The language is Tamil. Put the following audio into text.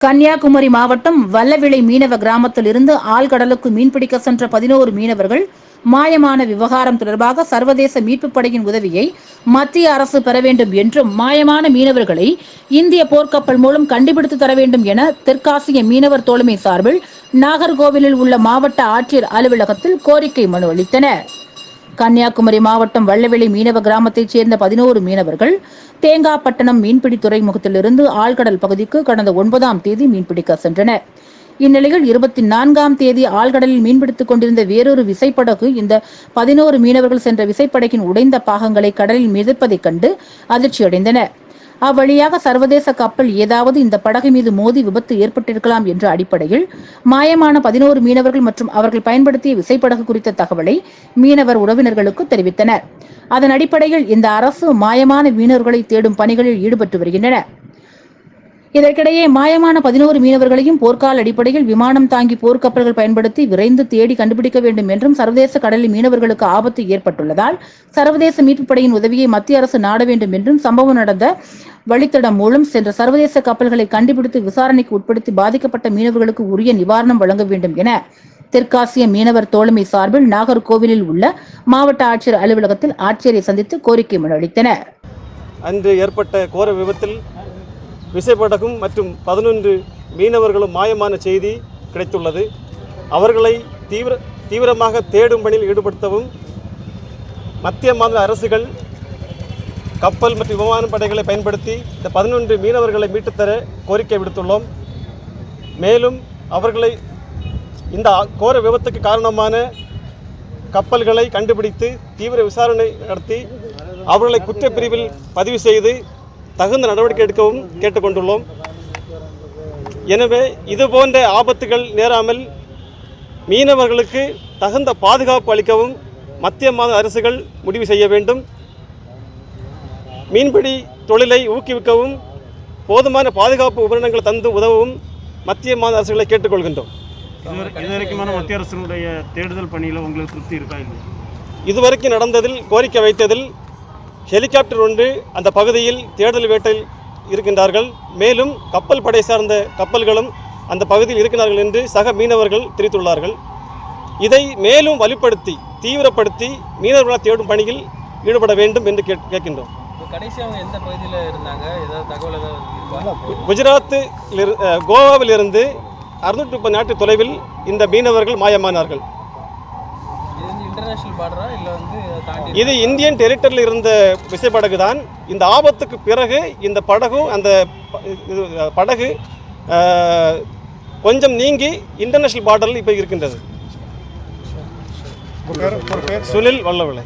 கன்னியாகுமரி மாவட்டம் வல்லவிளை மீனவ கிராமத்தில் இருந்து ஆழ்கடலுக்கு மீன்பிடிக்க சென்ற பதினோரு மீனவர்கள் மாயமான விவகாரம் தொடர்பாக சர்வதேச மீட்புப் படையின் உதவியை மத்திய அரசு பெற வேண்டும் என்றும் மாயமான மீனவர்களை இந்திய போர்க்கப்பல் மூலம் கண்டுபிடித்து தர வேண்டும் என தெற்காசிய மீனவர் தோழமை சார்பில் நாகர்கோவிலில் உள்ள மாவட்ட ஆட்சியர் அலுவலகத்தில் கோரிக்கை மனு அளித்தனர். கன்னியாகுமரி மாவட்டம் வள்ளவெளி மீனவ கிராமத்தைச் சேர்ந்த பதினோரு மீனவர்கள் தேங்காப்பட்டணம் மீன்பிடி துறைமுகத்திலிருந்து ஆழ்கடல் பகுதிக்கு கடந்த ஒன்பதாம் தேதி மீன்பிடிக்க சென்றனர். இந்நிலையில் இருபத்தி நான்காம் தேதி ஆழ்கடலில் மீன்பிடித்துக் கொண்டிருந்த வேறொரு விசைப்படகு இந்த பதினோரு மீனவர்கள் சென்ற விசைப்படகின் உடைந்த பாகங்களை கடலில் மிதப்பதைக் கண்டு அதிர்ச்சியடைந்தனர். அவ்வழியாக சர்வதேச கப்பல் ஏதாவது இந்த படகு மீது மோதி விபத்து ஏற்பட்டிருக்கலாம் என்ற அடிப்படையில் மாயமான பதினோரு மீனவர்கள் மற்றும் அவர்கள் பயன்படுத்திய விசைப்படகு குறித்த தகவலை மீனவர் உறவினர்களுக்கு தெரிவித்தனர். அதன் அடிப்படையில் இந்த அரசு மாயமான மீனவர்களை தேடும் பணிகளில் ஈடுபட்டு வருகின்றனர் இதற்கிடையே மாயமான பதினோரு மீனவர்களையும் போர்க்கால அடிப்படையில் விமானம் தாங்கி போர்க்கப்பல்கள் பயன்படுத்தி விரைந்து தேடி கண்டுபிடிக்க வேண்டும் என்றும் சர்வதேச கடலில் மீனவர்களுக்கு ஆபத்து ஏற்பட்டுள்ளதால் சர்வதேச மீட்புப் படையின் உதவியை மத்திய அரசு நாட வேண்டும் என்றும் சம்பவம் நடந்த வழித்தடம் மூலம் சென்ற சர்வதேச கப்பல்களை கண்டுபிடித்து விசாரணைக்கு உட்படுத்தி பாதிக்கப்பட்ட மீனவர்களுக்கு உரிய நிவாரணம் வழங்க வேண்டும் என தெற்காசிய மீனவர் தோழமை சார்பில் நாகர்கோவிலில் உள்ள மாவட்ட ஆட்சியர் அலுவலகத்தில் ஆட்சியரை சந்தித்து கோரிக்கை மனு அளித்தனர். அன்று ஏற்பட்ட கோர விபத்தில் விசைப்படகும் மற்றும் பதினொன்று மீனவர்களும் மாயமான செய்தி கிடைத்துள்ளது. அவர்களை தீவிர தீவிரமாக தேடும் பணியில் ஈடுபடுத்தவும் மத்திய மாநில அரசுகள் கப்பல் மற்றும் விமான படைகளை பயன்படுத்தி இந்த பதினொன்று மீனவர்களை மீட்டுத்தர கோரிக்கை விடுத்துள்ளோம். மேலும் அவர்களை இந்த கோர விபத்துக்கு காரணமான கப்பல்களை கண்டுபிடித்து தீவிர விசாரணை நடத்தி அவர்களை குற்றப்பிரிவில் பதிவு செய்து தகுந்த நடவடிக்கை எடுக்கவும் கேட்டுக்கொண்டுள்ளோம். எனவே இது போன்ற ஆபத்துகள் நேராமல் மீனவர்களுக்கு தகுந்த பாதுகாப்பு அளிக்கவும் மத்திய மாநில அரசுகள் முடிவு செய்ய வேண்டும். மீன்பிடி தொழிலை ஊக்குவிக்கவும் போதுமான பாதுகாப்பு உபகரணங்கள் தந்து உதவவும் மத்திய மாநில அரசுகளை கேட்டுக்கொள்கின்றோம். இதுவரைக்குமான மத்திய அரசினுடைய தேடுதல் பணியில் உங்களுக்கு திருப்தி இருக்கா இல்லையா? இதுவரைக்கும் நடந்ததில் கோரிக்கை வைத்ததில் ஹெலிகாப்டர் ஒன்று அந்த பகுதியில் தேடுதல் வேட்டையில் இருக்கின்றார்கள். மேலும் கப்பல் படை சார்ந்த கப்பல்களும் அந்த பகுதியில் இருக்கிறார்கள் என்று சக மீனவர்கள் தெரிவித்துள்ளார்கள். இதை மேலும் வலுப்படுத்தி தீவிரப்படுத்தி மீனவர்களால் தேடும் பணியில் ஈடுபட வேண்டும் என்று கேட் கேட்கின்றோம். அஹ், கோவாவிலிருந்து அறுநூற்றி முப்பது நாட்டு தொலைவில் இந்த மீனவர்கள் மாயமானார்கள். இன்டர்நேஷனல் பார்டரா இல்லை வந்து தாண்டி இது இந்தியன் டெரிட்டரியில் இருந்த விசைப்படகு தான் இந்த ஆபத்துக்கு பிறகு இந்த படகும் அந்த படகு கொஞ்சம் நீங்கி இன்டர்நேஷனல் பார்டரில் இப்போ இருக்கின்றது. சுனில் வல்லவிளை.